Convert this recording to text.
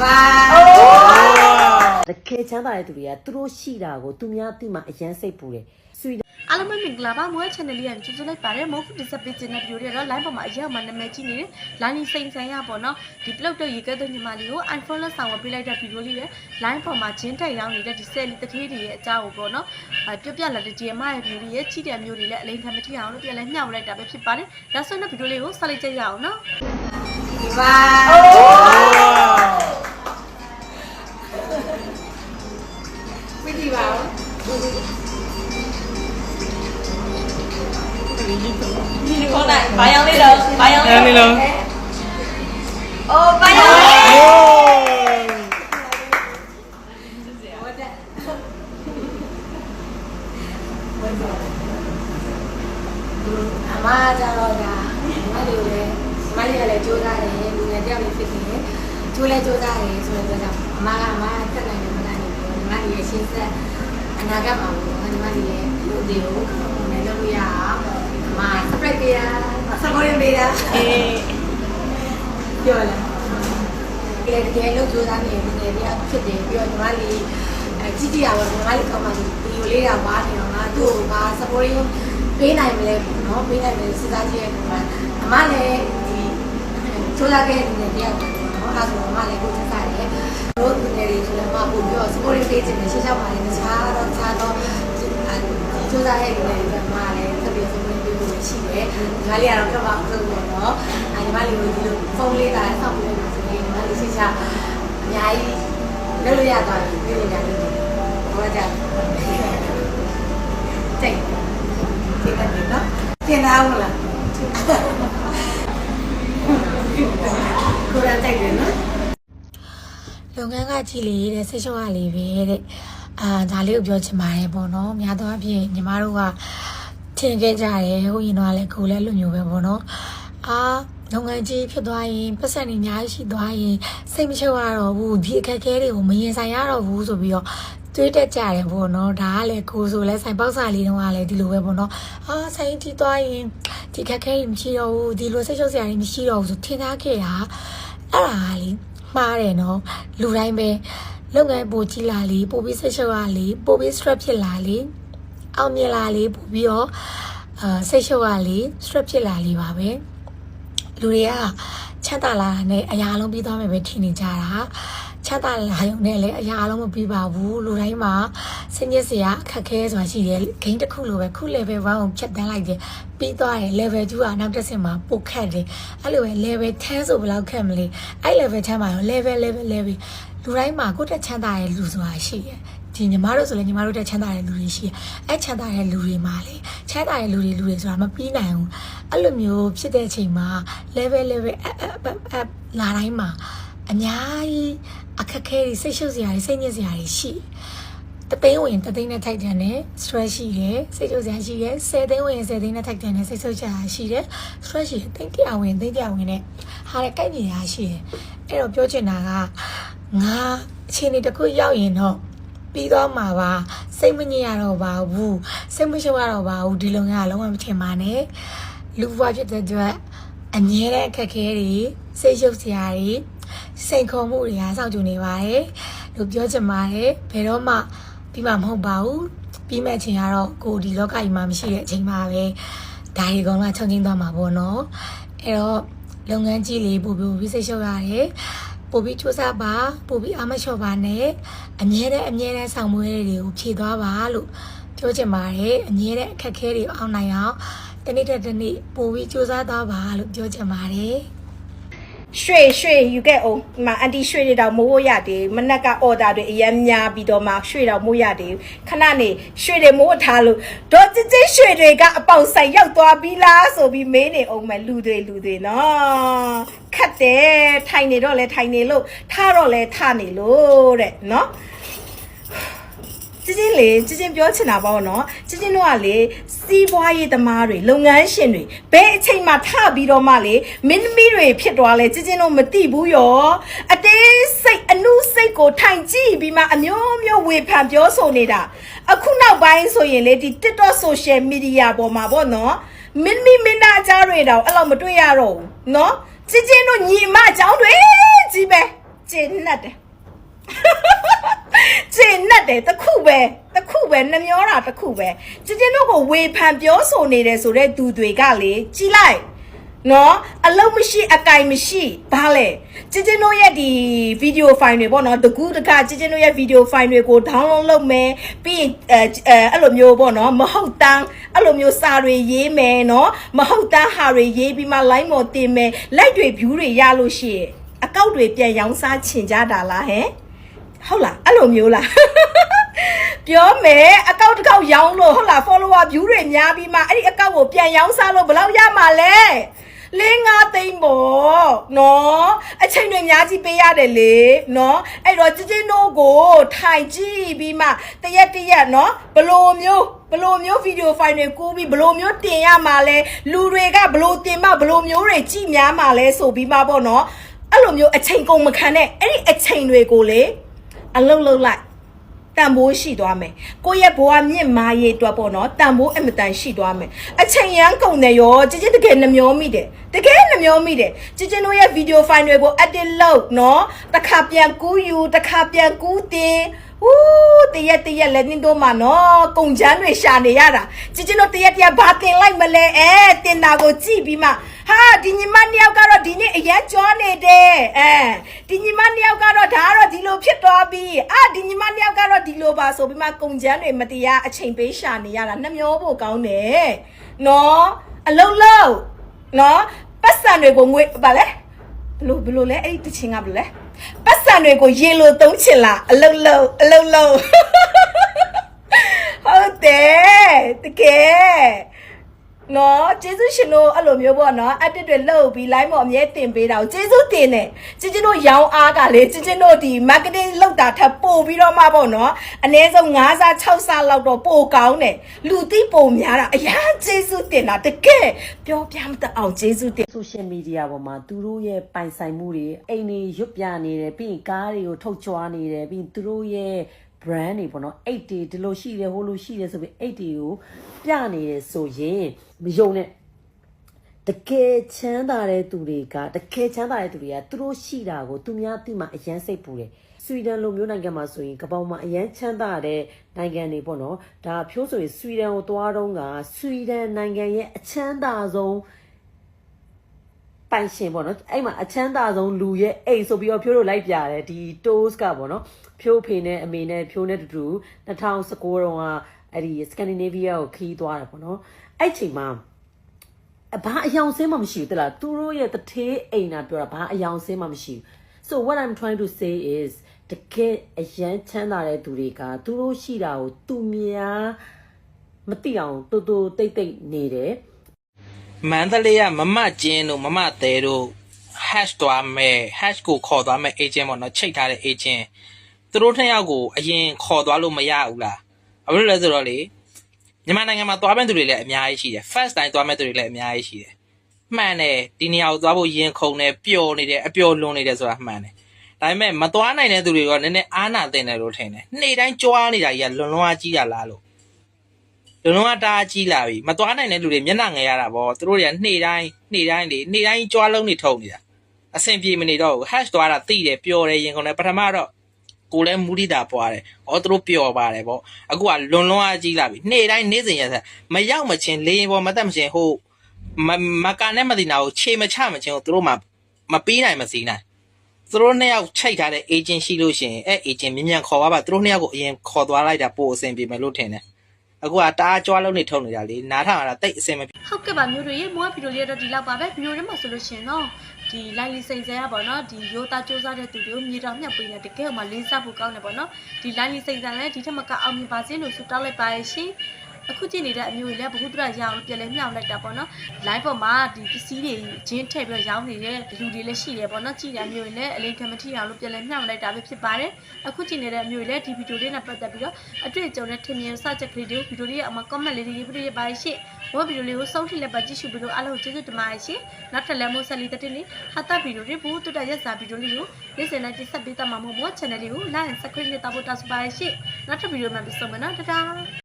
ပါတကယ်ချမ်းသာတဲ့သူတွေကသူတို့ရှိတာကိုသူများအသိမှအရန်စိတ်ပူတယ်ဆွေအားလုံးပဲမင်္ဂလာပါမွေး channel လေးရကြည့်ကြလိုက်ပါတယ်မဟုတ်ဘူးဒီစပစ်ကျင်တဲ့ video တွေတော့ line ပေါ်မှာအရောက်မှနာမည်ကြီးနေတယ် line စိန်ဆိုင်ရပေါ့နော်ဒီ plot တော့ရေကဲတဲ့ညီမလေးကို iPhone လက်ဆောင်ဝယ်ပေးလိုက်တဲ့ video လေးရဲ့ line ပေါ်မှာဂျင်းတက်ရောင်းနေတဲ့ဒီ sale တထေးတွေရဲ့အကြောင်းကိုပေါ့နော်အဲပြပြလာတဲ့ဒီအမရဲ့ video လေးရဲ့ချီတဲ့မျိုးတွေလည်းအလိန်ခံမထီအောင်လို့ပြန်လဲမျှဝေလိုက်တာပဲဖြစ်ပါတယ်ဒါဆိုတော့ video လေးကိုဆက်လိုက်ကြရအောင်နော်ဒီပါ ဒီခေါ်လိုက်ဘာရောင်းလေးတော့ဘာရောင်းလေးလေးလုံးအိုးပါရောโอ้အမကြတော့ဒါမလေးလည်းမလေးလည်းကြိုးစားတယ်လူငယ်တယောက်လေးဖြစ်နေတယ်ကျိုးလဲကြိုးစားတယ်ဆိုတော့ကြောင့်အမကအမတက်နိုင်တယ်မနိုင်ဘူးညီမလေးရဲ့ရှင်းဆက်အနာဂတ်မှာပေါ့ညီမလေးရဲ့လူတွေကိုလည်းလုပ်လို့ရအောင်အ မှာ surprise ပေးတာ supporting ပေးတာအေးပြောလာကလေးတကယ်လို့ကြိုးစားနေတယ်ငယ်တည်းကဖြစ်တယ်ပြီးတော့ညီမလေးအဲကြီးကြီးရပါညီမလေးကောင်းပါဒီလိုလေးတာဝါနေတော့ငါသူ့ကိုငါ supporting ပေးနိုင်မလဲနော်ပေးနိုင်တယ်စဉ်းစားကြည့်ရတဲ့ကောင်ကအမလည်းဒီကြိုးစားခဲ့တဲ့ငယ်တည်းကနော်အဲဒါဆိုအမလည်းကိုယ်စစားတယ်တို့ငယ်လေးဆိုလည်းမပို့ပြီးတော့ supporting ပေးခြင်းနဲ့ရှေ့ရှောက်ပါလေတခြားတော့တခြားတော့ကြိုးစားခဲ့တဲ့ငယ်တည်းကမှလည်း ရှိတယ်။ညီမလေးကတော့ခက်ပါမလို့ပေါ့နော်။ညီမလေးကိုဒီလိုဖုန်းလေးသာဆောက်ပြီးလို့ဆိုရင်ညီမလေးရှိချအများကြီးလုပ်လို့ရသွားပြီပြည်နေတယ်။ဘောကြ။တိတ်။တိတ်တယ်နော်။သင်သားဘူးလား။ကိုရတိုက်တယ်နော်။လုပ်ငန်းကကြည်လေတဲ့ဆက်ရှော့ရလေပဲတဲ့အာဒါလေးကိုပြောချင်ပါတယ်ပေါ့နော်များသောအားဖြင့်ညီမတို့က င်ခဲ့ကြတယ်ဟိုရင်တော့လည်းကိုယ်လည်းလူမျိုးပဲပေါ့နော်အာလုပ်ငန်းကြီးဖြစ်သွားရင်ပတ်စံနေအများကြီးရှိသွားရင်စိတ်မရှုပ်ရတော့ဘူးဒီအခက်အခဲတွေကိုမရင်ဆိုင်ရတော့ဘူးဆိုပြီးတော့တွေးတက်ကြတယ်ပေါ့နော်ဒါကလည်းကိုယ်ဆိုလဲဆိုင်ပေါက်စာလေးတုန်းကလည်းဒီလိုပဲပေါ့နော်အာဆိုင်တီးသွားရင်ဒီအခက်အခဲတွေမရှိတော့ဘူးဒီလိုစိတ်ရှုပ်စရာတွေမရှိတော့ဘူးဆိုထင်သားခဲ့တာအဲ့ဒါကလေမှားတယ်နော်လူတိုင်းပဲလုပ်ငန်းပိုကြီးလာလေပိုပြီးဆက်ရှုပ်ရလေပိုပြီး stress ဖြစ်လာလေ အောင်မြင်လာလေပိုပြီးတော့အာစိတ်ရှုပ်ရလေ stress ဖြစ်လာလေပါပဲလူတွေကချမ်းသာလာတဲ့နဲ့အရာလုံးပြီးသွားမယ်ပဲထင်နေကြတာချမ်းသာလာရုံနဲ့လည်းအရာလုံးမပြီးပါဘူးလူတိုင်းမှာစင်ရစရာအခက်ခဲဆိုတာရှိတယ်ဂိမ်းတစ်ခုလိုပဲခု level 1ကိုဖြတ်တန်းလိုက်တယ်ပြီးသွားတယ် level 2ကနောက်တစ်ဆင့်မှာပိုခက်တယ်အဲ့လိုပဲ level 10ဆိုဘယ်လောက်ခက်မလဲအဲ့ level 10မှာရော level level level လူတိုင်းမှာကိုယ့်တက်ချမ်းသာတဲ့လူဆိုတာရှိတယ် ဒီညီမတို့ဆိုလည်းညီမတို့တက်ချမ်းသာတဲ့လူတွေရှိတယ်အဲ့ချမ်းသာတဲ့လူတွေမှာလေချမ်းသာတဲ့လူတွေလူတွေဆိုတာမပြီးနိုင်ဘူးအဲ့လိုမျိုးဖြစ်တဲ့အချိန်မှာ level level up up up up လာတိုင်းမှာအများကြီးအခက်ခဲတွေစိတ်ရှုပ်စရာတွေစိတ်ညစ်စရာတွေရှိတယ်တသိန်းဝင်တသိန်းနဲ့ထိုက်တန်တယ် stress ရှိတယ်စိတ်ရှုပ်စရာရှိတယ်10သိန်းဝင်10သိန်းနဲ့ထိုက်တန်တယ်စိတ်ရှုပ်စရာရှိတယ် stress ရှိတယ်သိန်းတရာဝင်သိန်းတရာဝင်နဲ့ဟာတဲ့ကိုက်ညီရာရှိတယ်အဲ့တော့ပြောချင်တာကငါအချိန်လေးတစ်ခုရောက်ရင်တော့ ပြီးတော့မှာပါစိတ်မညစ်ရတော့ပါဘူးစိတ်မရှုပ်ရတော့ပါဘူးဒီလုံကလုံးဝမထင်ပါနဲ့လူဘွားဖြစ်တဲ့အတွက်အငြင်းတဲ့အခက်အခဲတွေစိတ်ရှုပ်စရာတွေစိတ်ခေါ်မှုတွေကစောင့်ကြနေပါတယ်လို့ပြောချင်ပါတယ်ဘယ်တော့မှပြီးမှမဟုတ်ပါဘူးပြီးမဲ့အချိန်ကတော့ကိုယ်ဒီလောကကြီးမှာမရှိတဲ့အချိန်မှာပဲဒါတွေကောင်လာချုံချင်းသွားမှာပေါ့နော်အဲ့တော့လုပ်ငန်းကြီးလေးပို့ပြီးပြီးစိတ်ရှုပ်ရတယ် ပို့ပြီးစူးစမ်းပါပို့ပြီးအားမလျှော့ပါနဲ့အမြဲတမ်းအမြဲတမ်းဆောင်မွေးတွေကိုဖြည့်သွားပါလို့ပြောချင်ပါတယ်အမြဲတမ်းအခက်အခဲတွေအောင်နိုင်အောင်တနေ့တစ်နေ့ပို့ပြီးစူးစမ်းသွားပါလို့ပြောချင်ပါတယ် ရွှေရွှေယူခဲ့အောင်ဒီမှာအန်တီရွှေတွေတော့မိုးဖို့ရတယ်မနက်ကအော်ဒါတွေအရင်များပြီးတော့မှရွှေတော့မိုးရတယ်ခဏနေရွှေတွေမိုးထားလို့ဒေါ်စစ်စစ်ရွှေတွေကအပေါက်ဆိုင်ရောက်သွားပြီလားဆိုပြီးမေးနေအောင်မယ်လူတွေလူတွေနော်ခတ်တယ်ထိုင်နေတော့လဲထိုင်နေလို့ထားတော့လဲထားနေလို့တဲ့နော် ချင်းချင်းလေချင်းချင်းပြောချင်တာပေါ့နော်ချင်းချင်းတို့ကလေစီးပွားရေးသမားတွေလုပ်ငန်းရှင်တွေဘယ်အချိန်မှထပြီးတော့မှလေမင်းသမီးတွေဖြစ်သွားလဲချင်းချင်းတို့မသိဘူးရောအတေးစိတ်အနုစိတ်ကိုထိုင်ကြည့်ပြီးမှအမျိုးမျိုးဝေဖန်ပြောဆိုနေတာအခုနောက်ပိုင်းဆိုရင်လေဒီ TikTok social media ပေါ်မှာပေါ့နော်မင်းသမီးမင်းသားအကြားတွေတော့အဲ့လောက်မတွေ့ရတော့ဘူးနော်ချင်းချင်းတို့ညီမအကြောင်းတွေကြီးပဲကျင်းနဲ့တ်တယ် ကျင်နဲ့တယ်တစ်ခုပဲတစ်ခုပဲနှမျောတာတစ်ခုပဲကျင်းချင်းတို့ကိုဝေဖန်ပြောဆိုနေတယ်ဆိုတဲ့သူတွေကလေကြီးလိုက်နော်အလုံးမရှိအကင်မရှိဘာလဲကျင်းချင်းတို့ရဲ့ဒီဗီဒီယိုဖိုင်တွေပေါ့နော်တကူးတကကျင်းချင်းတို့ရဲ့ဗီဒီယိုဖိုင်တွေကို download လုပ်မယ်ပြီးရင်အဲအဲအဲ့လိုမျိုးပေါ့နော်မဟုတ်တန်းအဲ့လိုမျိုးစာတွေရေးမယ်နော်မဟုတ်တန်းဟာတွေရေးပြီးမှ line မော်တင်မယ် like တွေ view တွေရလို့ရှိရင်အကောက်တွေပြန်ရောင်းစားချင်ကြတာလားဟဲ့ ဟုတ်လားအဲ့လိုမျိုးလားပြောမယ်အကောက်တစ်ကောက်ရောင်းလို့ဟုတ်လား follower view တွေများပြီးမှအဲ့ဒီအကောက်ကိုပြန်ရောင်းစားလို့ဘယ်လောက်ရမှာလဲလင်းငါသိမ့်ပေါ့နော်အချိန်တွေအများကြီးပေးရတယ်လေနော်အဲ့တော့ချင်းချင်းတို့ကိုထိုင်ကြည့်ပြီးမှတရက်တရက်နော်ဘလိုမျိုးဘလိုမျိုးဗီဒီယိုဖိုင်တွေကိုပြီးဘလိုမျိုးတင်ရမှာလဲလူတွေကဘလိုတင်မှဘလိုမျိုးတွေကြည့်များမှာလဲဆိုပြီးမှပေါ့နော်အဲ့လိုမျိုးအချိန်ကုန်မခံနဲ့အဲ့ဒီအချိန်တွေကိုလေ အလုံးလုံးလိုက်တန်ဖိုးရှိသွားမယ်ကိုယ့်ရဲ့ဘဝမြင့်မာရေးအတွက်ပေါ့နော်တန်ဖိုးအင်မတန်ရှိသွားမယ်အချိန်ရန်ကုန်တယ်ရောကြည်ကြည်တကယ်နှမျောမိတယ်တကယ်နှမျောမိတယ်ကြည်ကြည်တို့ရဲ့ဗီဒီယိုဖိုင်တွေကို edit လုပ်နော်တစ်ခါပြန်ကူးယူတစ်ခါပြန်ကူးတင်ဟူးတရက်တရက်လည်းနင်းတော့မှာနော်ကုံချမ်းတွေရှာနေရတာကြည်ကြည်တို့တရက်တရက်ဘာတင်လိုက်မလဲအဲတင်တာကိုကြည့်ပြီးမှဟာဒီညီမနှစ်ယောက်ကတော့ဒီနေ့အရက်ကြောနေတယ်အဲ ဒီညီမနှစ်ယောက်ကတော့ဒါကတော့ဒီလိုဖြစ်သွားပြီအာဒီညီမနှစ်ယောက်ကတော့ဒီလိုပါဆိုပြီးမှကုံချမ်းတွေမတရားအချိန်ပေးရှာနေရတာနှမျောဖို့ကောင်းတယ်နော်အလုံးလုံးနော်ပတ်စံတွေကိုငွေဗာလဲဘလို့ဘလို့လဲအဲ့ဒီတချင်ကဘလို့လဲပတ်စံတွေကိုရေလိုသုံးချင်လားအလုံးလုံးအလုံးလုံးဟုတ်တယ်တကယ် နော်ကျေးဇူးရှင်တို့အဲ့လိုမျိုးပေါ့နော် edit တွေလုပ်ပြီး live မှာအမြဲတင်ပေးတာကိုကျေးဇူးတင်တယ်ချင်းချင်းတို့ရောင်းအားကလေချင်းချင်းတို့ဒီ marketing လုပ်တာထပ်ပို့ပြီးတော့မှပေါ့နော်အနည်းဆုံး9စား6စားလောက်တော့ပို့ကောင်းတယ်လူသိပိုများတာအရာကျေးဇူးတင်တာတကယ်ပြောပြမတတ်အောင်ကျေးဇူးတင် social media ပေါ်မှာသူတို့ရဲ့ပိုင်ဆိုင်မှုတွေအိမ်တွေရွတ်ပြနေတယ်ပြီးရင်ကားတွေကိုထုတ်ကြွားနေတယ်ပြီးရင်သူတို့ရဲ့ brand တွေပေါ့နော်အိတ်တွေဒီလိုရှိတယ်ဟိုလိုရှိတယ်ဆိုပြီးအိတ်တွေကိုပြနေတယ်ဆိုရင်မယုံနဲ့တကယ်ချမ်းသာတဲ့သူတွေကတကယ်ချမ်းသာတဲ့သူတွေကသူတို့ရှိတာကိုသူများသိမှအယမ်းစိတ်ပူတယ်ဆွီဒင်လိုမျိုးနိုင်ငံမှာဆိုရင်ကပောင်မှာအရန်ချမ်းသာတဲ့နိုင်ငံတွေပေါ့နော်ဒါဖြိုးဆိုရင်ဆွီဒင်ကိုသွားတော့ကဆွီဒင်နိုင်ငံရဲ့အချမ်းသာဆုံး ပိုင်ရှင်ပေါ့နော်အဲ့မှာအချမ်းသာဆုံးလူရဲ့အိမ်ဆိုပြီးတော့ဖြိုးတို့လိုက်ပြတယ်ဒီ toast ကပေါ့နော်ဖြိုးဖေနဲ့အမေနဲ့ဖြိုးနဲ့တူတူ2019တုန်းကအဲ့ဒီ Scandinavia ကိုခီးသွားတယ်ပေါ့နော်အဲ့ချိန်မှာအဘာအယောင်စင်းမှမရှိဘူးတလားသူတို့ရဲ့တထေးအိမ်နာပြောတာဘာအယောင်စင်းမှမရှိဘူး so what i'm trying to say is တကယ်အရန်ချမ်းသာတဲ့သူတွေကသူတို့ရှိတာကိုသူများမသိအောင်တူတူတိတ်တိတ်နေတယ် မန္တလေးကမမကျင်းတို့မမသေးတို့ hash သွားမယ် hash ကိုခေါ်သွားမယ် agent ပေါ့နော်ချိတ်ထားတဲ့ agent သူတို့နှစ်ယောက်ကိုအရင်ခေါ်သွားလို့မရဘူးလားဘာလို့လဲဆိုတော့လေမြန်မာနိုင်ငံမှာသွားမဲ့သူတွေလည်းအများကြီးရှိတယ် first time သွားမဲ့သူတွေလည်းအများကြီးရှိတယ်မှန်တယ်ဒီနေရာကိုသွားဖို့ရင်ခုန်နေပျော်နေတယ်အပျော်လွန်နေတယ်ဆိုတာမှန်တယ်ဒါပေမဲ့မသွားနိုင်တဲ့သူတွေကနည်းနည်းအားနာတင်တယ်လို့ထင်တယ်နေ့တိုင်းကြွားနေတာကြီးကလွန်လွန်အားကြီးတာလားလို့ လုံလုံးကတအားကြီးလာပြီမသွားနိုင်တဲ့လူတွေမျက်နှာငယ်ရတာဗောသူတို့တွေကနှေတိုင်းနှေတိုင်းလေနှေတိုင်းကြွားလုံးနေထုံနေတာအဆင်ပြေမနေတော့ဘူး hash သွားတာတိတယ်ပျော်တယ်ရင်ကုန်တယ်ပထမတော့ကိုလည်းမူရိတာပွားတယ်ဩသူတို့ပျော်ပါတယ်ဗောအခုကလွန်လွန်အားကြီးလာပြီနှေတိုင်းနေ့စဉ်ရက်ဆက်မရောက်မချင်းလေရင်ဗောမတက်မချင်းဟိုမမကနဲ့မတိနာကိုခြေမချမချင်းကိုသူတို့မှမပေးနိုင်မစည်းနိုင်သူတို့နှစ်ယောက်ချိတ်ထားတဲ့ agent ရှိလို့ရှိရင်အဲ့ agent မြန်မြန်ခေါ်ပါပါသူတို့နှစ်ယောက်ကိုအရင်ခေါ်သွားလိုက်တာပို့အဆင်ပြေမယ်လို့ထင်တယ် အခုကတအားကြွားလုံးနေထုံနေတာလေနားထောင်ရတာတိတ်အဆင်မပြေဟုတ်ကဲ့ပါမျိုးတွေရေမိုးဗီဒီယိုလေးတော့ဒီလောက်ပါပဲဗီဒီယိုထဲမှာဆိုလို့ရှိရင်တော့ဒီလိုက်လီစိန်စဲရပါတော့ဒီရိုးသားစူးစမ်းတဲ့သူတွေကိုမြေတောင်မြတ်ပေးနေတကယ်မှလေးစားဖို့ကောင်းတယ်ပေါ့နော်ဒီလိုက်လီစိန်စံလည်းဒီထက်မကအောင်မြင်ပါစေလို့ဆုတောင်းလိုက်ပါရရှင် အခုကြည့်နေတဲ့အမျိုးတွေလည်းဘ ഹു တရရအောင်ပြန်လဲမြောက်လိုက်တာပေါ့နော် live ပေါ်မှာဒီပစ္စည်းတွေဂျင်းထည့်ပြီးရောင်းနေတဲ့လူတွေလည်းရှိတယ်ပေါ့နော်ကြည့်တဲ့အမျိုးတွေလည်းအလေးခံမထိအောင်လို့ပြန်လဲမြောက်လိုက်တာပဲဖြစ်ပါတယ်အခုကြည့်နေတဲ့အမျိုးတွေလည်းဒီဗီဒီယိုလေးနဲ့ပတ်သက်ပြီးတော့အတွေ့အကြုံနဲ့ထင်မြင်စချက်ကလေးတွေကိုဗီဒီယိုလေးရဲ့အမှာ comment လေးတွေရေးပြီးရပါရှင်ဘောဗီဒီယိုလေးကိုစောင့်ထိလက်ပါကြည့်ရှုပြီးတော့အားလုံးကျေးဇူးတင်ပါတယ်ရှင်နောက်ထပ်လည်းမိုးဆက်လေးတက်တင်လေးဟာတာဗီဒီယိုတွေဘူးတူတရက်စာဗီဒီယိုလေးကိုနေ့စဉ်နဲ့တိဆက်ပေးတတ်မှာမို့မို့ channel လေးကို like and subscribe နဲ့တောက်ဖို့တောက်စပါရှင်နောက်ထပ်ဗီဒီယိုမှာပြန်ဆုံမယ်နော်တဒါ